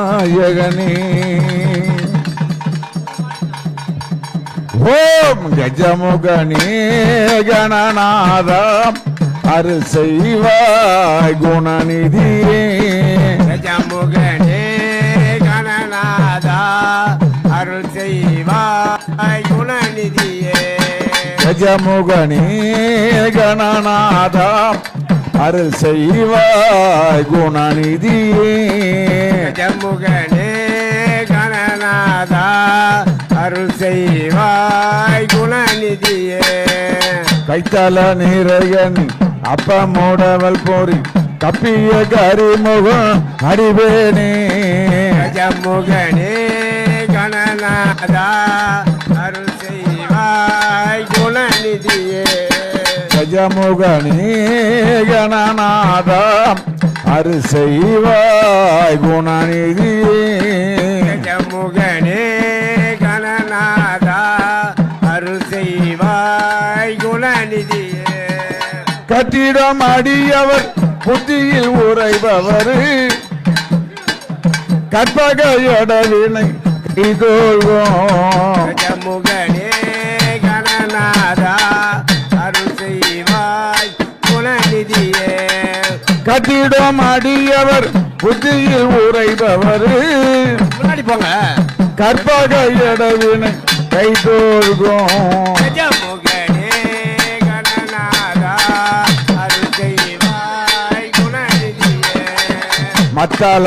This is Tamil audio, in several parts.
நாயகனே. ஓம் கஜமுகனே கணநாதம் அருள் செய்வாய் குணநிதியே. கஜமுகனே கணநாதா அருள் செய்வாய் குணநிதியே. கஜமுகனே கணநாதம் அருள் செய்வாய் குணநிதியே. கஜமுகனே கணநாதா அருள் செய்வாய் குணநிதியே. கைத்தல நிறையன் அப்பமோடவல் போரி கப்பிய கரிமுகம் அறிவேனே கஜமுகனே கணநாதா கஜமுகனே கணநாதம் அரு செய்வாய் குணநிதியே கஜமுகனே கணநாதா. அருள் செய்வாய் குணநிதியே கட்டிடம் அடியவர் புத்தியில் உரைபவர் கற்பகையடவினை கைதோழ்வோம் கஜமுகனே கணநாதா கட்டிடம் அடியவர் புத்தியில் உரைபவர் முன்னாடி போங்க. கணநாதா அருள் செய்வாய் குணநிதியே. மத்தால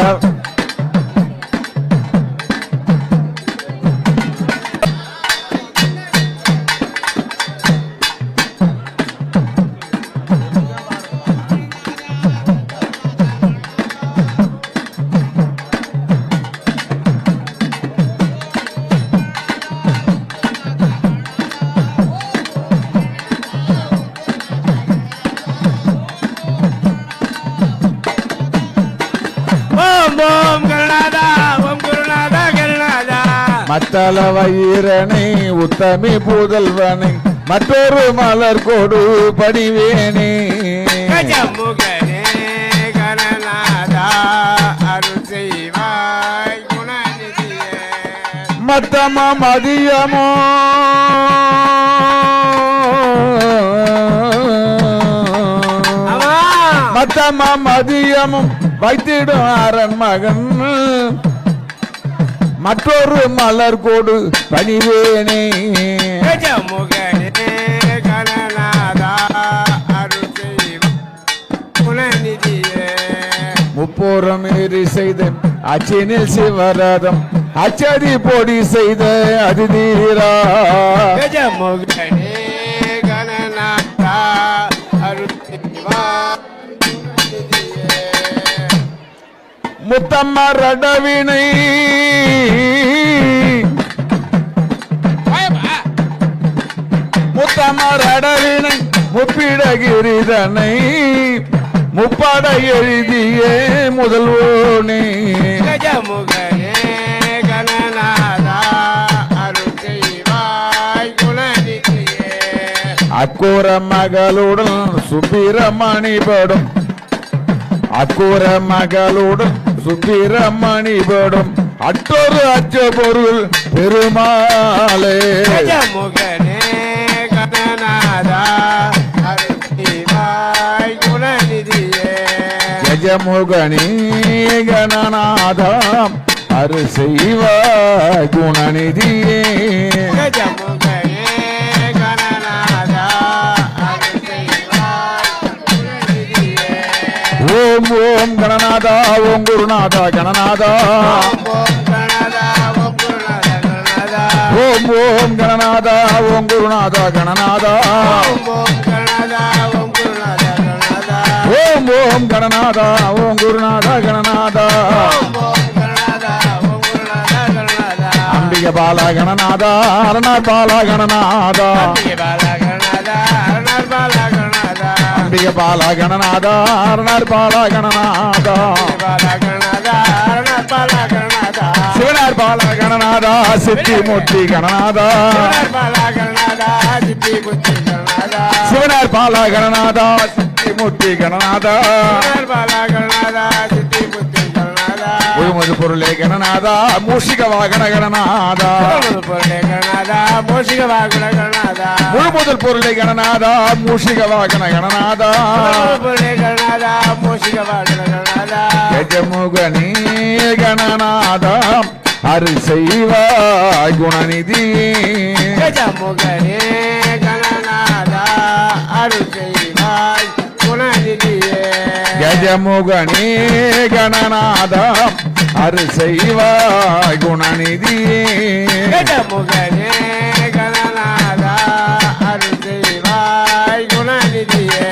மத்தள வயிறனை உத்தமி புதல்வனை மற்றொரு மலர் கொடு குணநிதியே. மத்தம மதியமோ. மத்தம மதியமும் வைத்திடும் அரண் மகன் மற்றொரு மலர் கொடு பணிவேனே. கஜமுகனே கணநாதா அருள் செய்வாய் குணநிதியே முப்போரம் ஏறி செய்த அச்சினில் சிவரதம் அச்சதி பொடி செய்த அதிதீரா. கஜமுகனே கணநாதா அருள் செய்வாய் குணநிதியே முத்தம்ம ரடவினை முப்பிடகிரிதனை முப்பட எழுதியே முதல்வோனே. கஜமுகனே கணநாதா அருள் செய்வாய் குணநிதியே அக்கூர மகளுடன் சுப்பிரமணி படும் அக்கூர மகளுடன் சுப்பிரமணி படும் அற்றொரு அச்ச பொருள் பெருமாளே. அருள் செய்வாய் குணநிதியே கஜமுகனே கணநாதம் அரு செய்வாய் குணநிதியே. கஜமுகனே ஓம் ஓம் கணநாதா ஓம் குருநாதா கணநாதா. ஓம் ஓம் கணநாதா ஓம் குருநாதா கணநாதா. ஓம் ஓம் கணநாதா ஓம் குருநாதா கணநாதா. ஓம் பாலா கணநாதா ஓம் பாலா கணநாதா. பாலா கணநாதா ஓம் பாலா கணநாதா பாலா கணநாதா அரணார் பாலா கணநாதா அம்பிகை பாலா கணநாதா சித்தி மூர்த்தி கணநாதா சிவனார் பாலா கணநாதா சித்தி மூர்த்தி கணநாதா பாலா கணநாதா சித்தி மூர்த்தி முழுமுது பொருளே கணநாதா மூஷிக வாகன கணநாதா பொருளே கணநாதா மூஷிக வாகுல கணநாதா முழுமுதல் பொருளே கணநாதா மூஷிக வாகன கணநாதா பொருளே கணநாதா மூஷிக வாகுல கணநாதா கஜமுகனே கணநாதா அருள் செய்வாய் குணநிதி. கஜமுகனே கணநாதா அருள் செய்வாய் கஜமுகனே கணநாதம் அரு செய்வாய் குணநிதியே. கஜமுகனே கணநாதா அரு செய்வாய் குணநிதியே.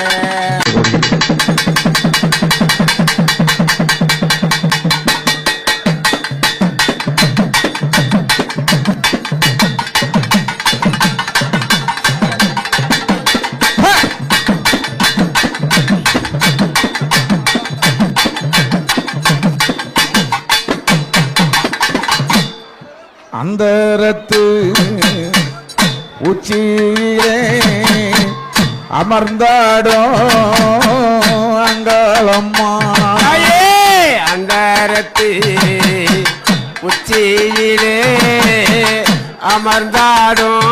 அந்தரத்து உச்சியிலே அமர்ந்தாடும் அங்காளம்மா. அந்தரத்து உச்சியிலே அமர்ந்தாடும்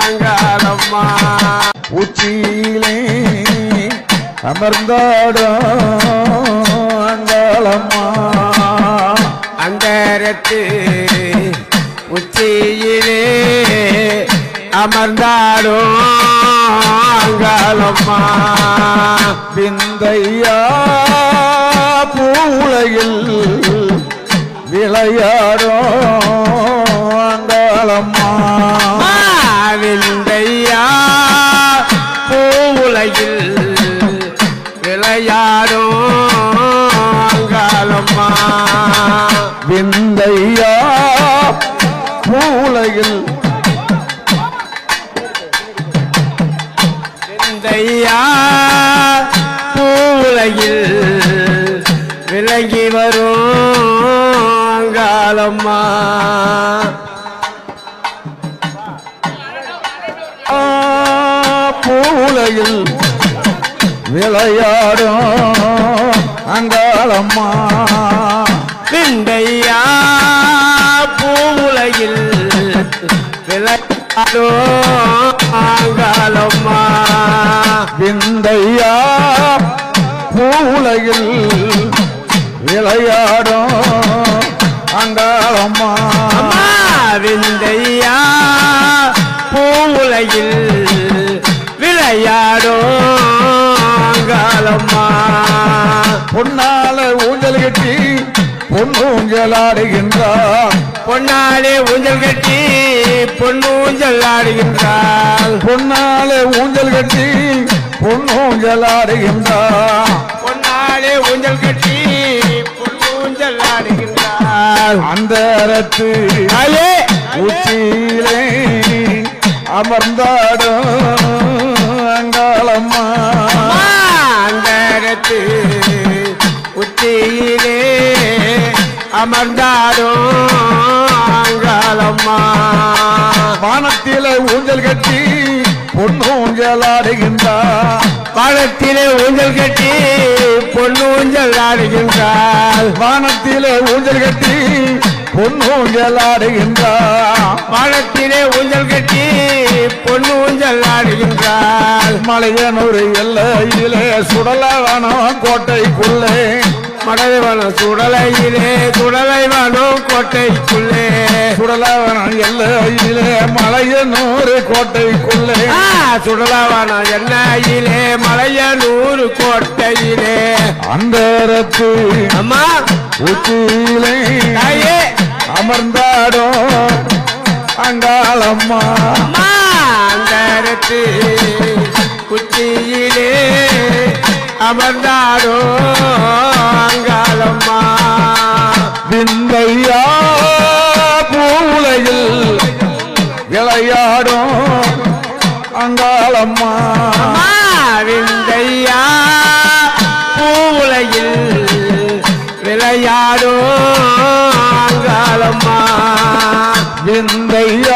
அங்காளம்மா. உச்சியிலே அமர்ந்தாடும் அங்காளம்மா. அந்தரத்து உச்சியிலே அமர்ந்தாடும் அங்காளம்மா. விந்தையா பூவுலகில் விளையாடும் அங்காளம்மா. விந்தையா பூவுலகில் விளையாடும் அங்காளம்மா. விந்தையா பூவுலகில் விந்தையா பூவுலகில் விலகி வரும் அங்காளம்மா ஆ, பூவுலகில் விளையாடும் அங்காளம்மா விந்தையா விளையாடும் அங்காளம்மா விந்தையா பூவுலகில் விளையாடும் அங்காளம்மா. விந்தையா பூவுலகில் விளையாடும் அங்காளம்மா. பொன்னால ஊஞ்சல் கட்டி பொன்னூஞ்சல் ஆடுகின்றார் பொன்னாலே ஊஞ்சல் கட்டி பொன்னூஞ்சல் ஆடுகின்றாள். பொன்னால ஊஞ்சல் கட்டி பொன்னூஞ்சல் ஆடுகின்றார் பொன்னாலே ஊஞ்சல் கட்டி பொன்னூஞ்சல் ஆடுகின்றாள். அந்த அரத்து தாயே உச்சியிலே அமர்ந்தாடும் அங்காளம்மா. அம்மா, அந்தரத்து உச்சியிலே அமர்ந்தாடும் அங்காளம்மா வானத்தில ஊஞ்சல் கட்டி பொன்னூஞ்சல் ஆடுகின்றார் பாலத்திலே ஊஞ்சல் கட்டி பொன்னூஞ்சல் ஆடுகின்றாள் வானத்தில ஊஞ்சல் கட்டி பொன்னூஞ்சல் ஆடுகின்றார் பாலத்திலே ஊஞ்சல் கட்டி பொன்னூஞ்சல் ஆடுகின்றாள் மலையனூர் எல்லையிலே சுடலவனம் கோட்டைக்குள்ளே மடலைவனம் சுடலையிலே சுடலைவனம் கோட்டைக்குள்ளே. சுடலவனம் எல்லையிலே மலையனூர் கோட்டைக்குள்ளே. சுடலவனம் எண்ணெயிலே மலையனூர் கோட்டையிலே. அந்தரத்து அம்மா. உச்சியிலே அமர்ந்தாடும் அங்காளம்மா. அந்தரத்து குச்சியிலே அமர்ந்தாரோ? அங்காளம்மா. விந்தையா பூவுலையில் விளையாடும் அங்காளம்மா. விந்தையா பூவுலையில் விளையாடோ அங்காளம்மா. விந்தையா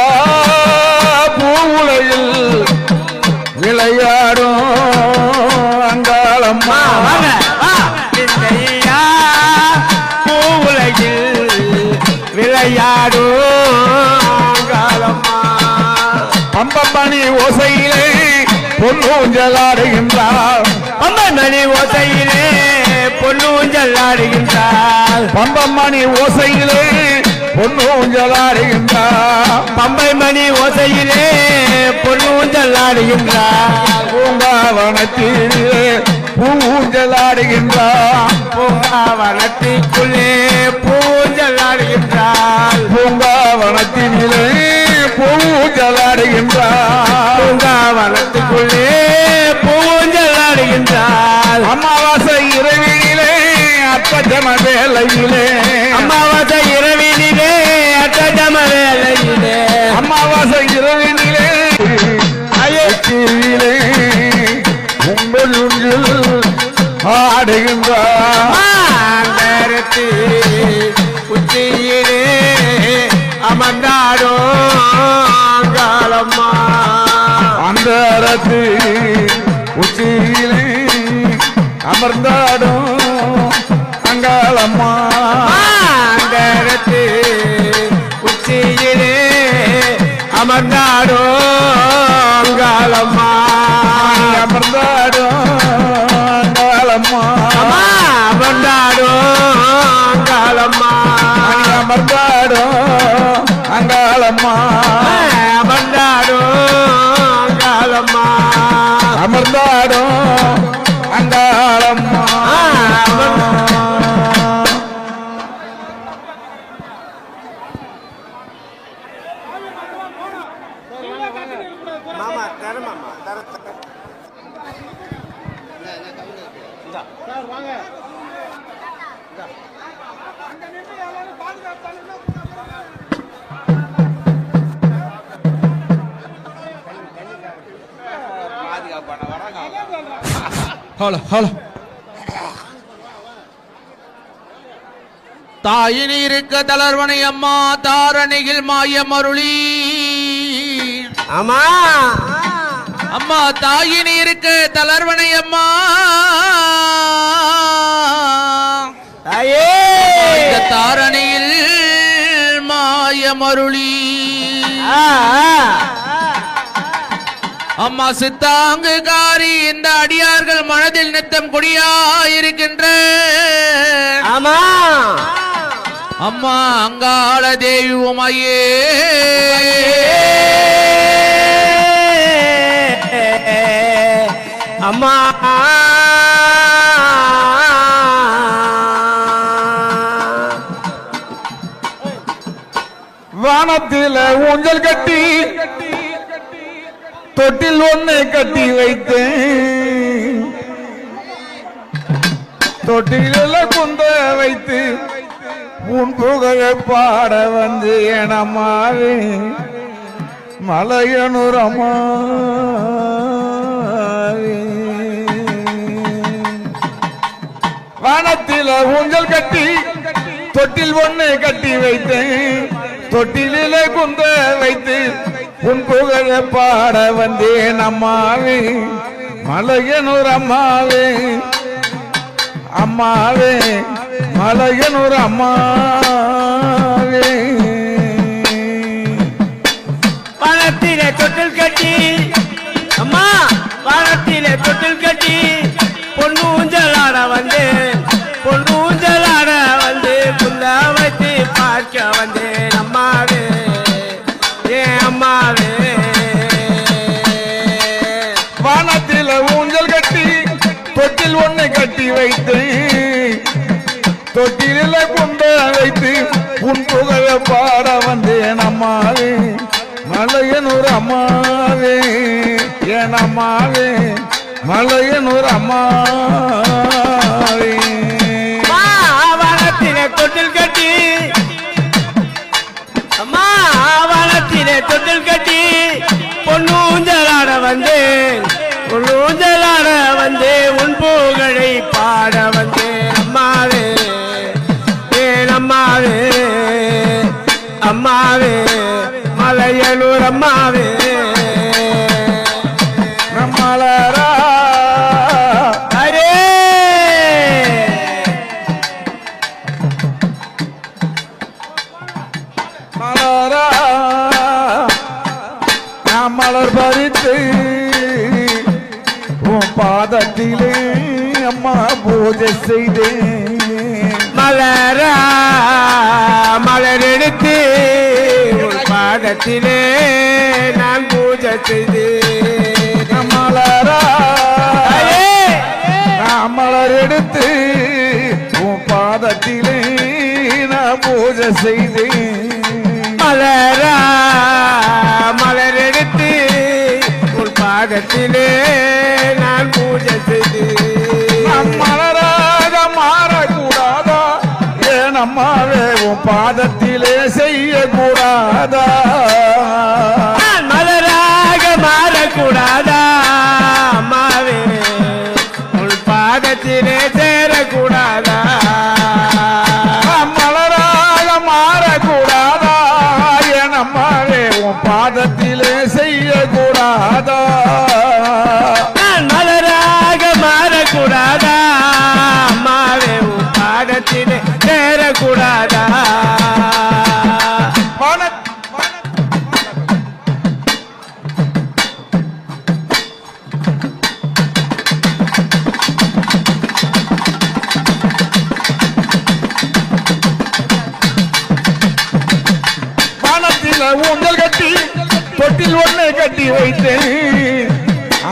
காலம்மா. பம்பமணி ஓசையிலே பொன்னூஞ்சலாடுகின்றார் அம்மன் ஓசையிலே பொன்னூஞ்சல் ஆடுகின்றார் பம்பமணி ஓசையிலே பொன்னூஞ்சலாடுகின்றார் பம்பை மணி ஓசையிலே பொன்னூஞ்சல் ஆடுகின்றார் பூங்காவனத்திலே பூஞ்சலாடுகின்றார் பூங்காவனத்திற்குள்ளே பூஞ்சல் ஆடுகின்றார் பூங்காவனத்தினிலே பூஞ்சலாடுகின்றார். பூங்காவனத்துக்குள்ளே பூஞ்சல் ஆடுகின்றார் அமாவாசை இரவினிலே அற்பஜம வேலையிலே அமாவாசை இரவினிலே அட்டஜம வேலையிலே அமாவாசை இரவினிலே அயற்சியிலே உங்கள் ஆடுகின்றார் அந்த உச்சியிலே அமர்ந்தாடும் அங்காளம்மா. மாந்தரத்து உச்சியிலே அமர்ந்தாடும் அங்காளம்மா. அமர்ந்தாடும் ஹலோ ஹலோ தாயினி இருக்க தளர்வனை அம்மா தாரணியில் மாயமருளி. ஆமா. அம்மா தாயினி இருக்க தளர்வனை அம்மா. தாரணியில் மாயமருளி. ஆ. அம்மா சித்தாங்கு காரி இந்த அடியார்கள் மனதில் நித்தம் குடியாயிருக்கின்ற. ஆமா. அம்மா அங்காள தேவி உமையே அம்மா. வானத்தில ஊஞ்சல் கட்டி தொட்டில் ஒன்னு கட்டி வைத்தேன். தொட்டில குந்த வைத்து உன் புகழ பாட வந்து எனமாவே மலையனுரமா அம்மாவே வானத்தில ஊஞ்சல் கட்டி தொட்டில் ஒண்ணு கட்டி வைத்தேன். தொட்டிலே குந்த வைத்து உன் புகழ பாட வந்தேன் அம்மாவே. மலையனூர் அம்மாவே. அம்மாவே மலையனூர் அம்மாவே. பணத்திலே தொட்டில் கட்டி அம்மா பணத்திலே தொட்டில் கட்டி பொண்ணு ஊஞ்சலாட வந்தேன் பொண்ணு மலையனூர் அம்மாவே என் அம்மாவே மலையனூர் அம்மாவே. அம்மா தொட்டில் கட்டி அம்மா வானத்திலே தொட்டில் கட்டி பொண்ணு வந்தேன் பொண்ணு வந்தேன் உன் புகழை அம்மாவே நம்மளரா. அரே மலரா நாம் மலர் பறித்து உன் பாதத்திலே அம்மா பூஜை செய்தேன். மலரா மலர் எடுத்து பாதத்திலே செய்து. மலரா மலர் எடுத்து உன் பாதத்திலே நான் பூஜை செய்தேன். மலரா. மலர் எடுத்து உன் பாதத்திலே நான் பூஜை செய்து மலராக மாறக்கூடாதா? ஏன் அம்மாவே உன் பாதத்திலே செய்யக்கூடாதா? பாதத்திலே வானத்தில ஊஞ்சல் கட்டி தொட்டில் ஒண்ணு கட்டி வைத்தேன்.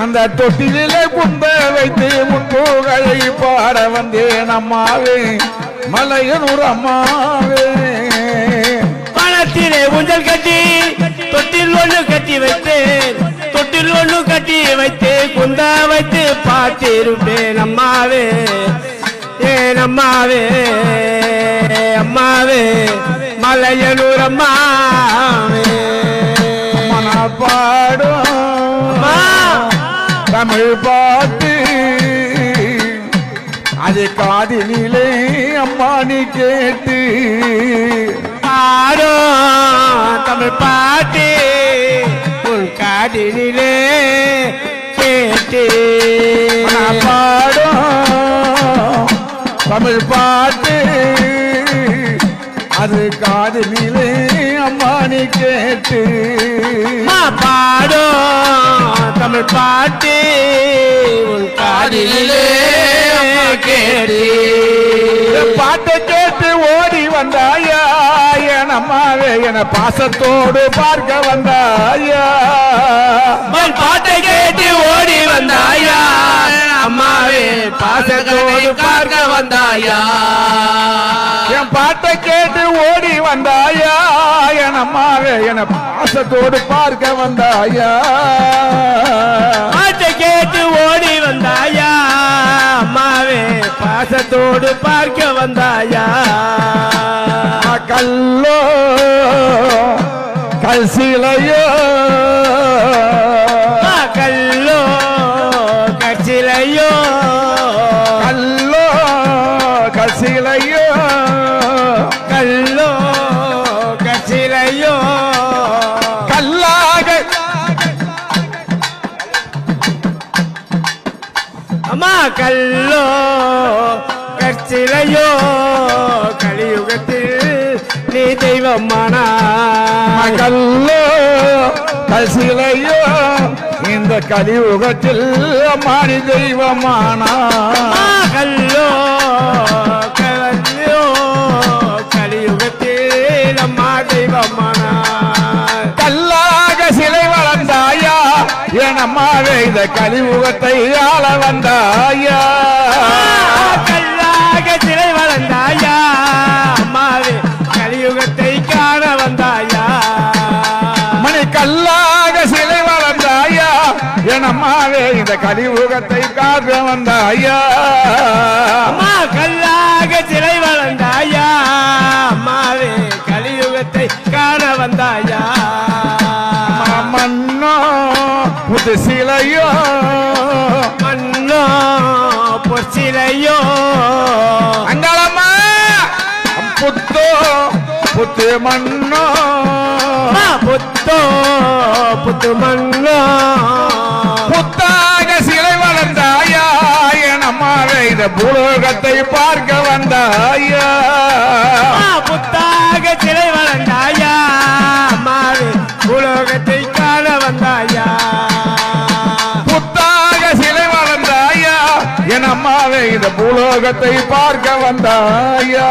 அந்த தொட்டிலே குந்த வைத்து முன்புகளை பாட வந்தேன் அம்மாவே மலையனூர் அம்மாவே. பணத்திலே ஊஞ்சல் கட்டி தொட்டில் ஒன்று கட்டி வைத்தேன். தொட்டில் ஒன்று கட்டி வைத்து குந்த வைத்து பார்த்திருப்பேன் அம்மாவே. ஏன் அம்மாவே அம்மாவே. மலையனூர் அம்மாவே மனப்பாடும் அம்மா. தமிழ் பாட்டு. அது காதினிலே அம்மா நீ கேட்டு. பாடோ தமிழ் பாட்டு. உன் காதினிலே கேட்டு. பாடும் தமிழ் பாட்டு. அது காதினிலே அம்மா நீ கேட்டு பாடோ தமிழ் பாட்டு. உன் காதினிலே கேட்டு. பாட்டை கேட்டு ஓடி வந்தாயா? என் அம்மாவே என பாசத்தோடு பார்க்க வந்தாயா? பாட்டை கேட்டு ஓடி வந்தாயா? பாசத்தோடு பார்க்க வந்தாயா? என் பாட்டை கேட்டு ஓடி வந்தாயா? என் அம்மாவே என பாசத்தோடு பார்க்க வந்தாயா? பாட்டை கேட்டு ஓடி வந்தாயா? அம்மாவே பாசத்தோடு பார்க்க வந்தாயா? கல்லோ கல் சிலையோ. அம்மா, கல்லோ. கசிலையோ கல்லோ கசிலையோ. கல்லாக. அம்மா கல்லோ கச்சிலையோ கலியுகத்தில் நீ தெய்வமானா. கல்லோ கசிலையோ இந்த கலியுகத்தில் மாறி தெய்வமானா. கல்லோ தெய்வமானா கல்லாக சிலை வளர்ந்தாயா? என் அம்மாவே இந்த கலியுகத்தை ஆள வந்தாயா? கல்லாக சிலை வளர்ந்தாயா? அம்மாவே கலியுகத்தை காண வந்தாயா? மணி கல்லாக சிலை வளர்ந்தாயா? என் அம்மாவே இந்த கலியுகத்தை காக்க வந்தாயா? அம்மா கல்லாக சிலை வளர்ந்தாயா? அம்மாவே கலியுகத்தை காண வந்தாயா? மன்னோ புது சிலையோ. மண்ணோ பொற்சிலையோ. அங்காளம்மா புத்தோ புத்து அம்மா, புத்தோ புத்து மண்ணோ புத்தாக சிலை வளர்ந்தாயா? என் அம்மாவே இந்த பூலோகத்தை பார்க்க வந்தாயா? இந்த பூலோகத்தை பார்க்க வந்தாயா?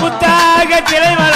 புத்தாக சிலை வள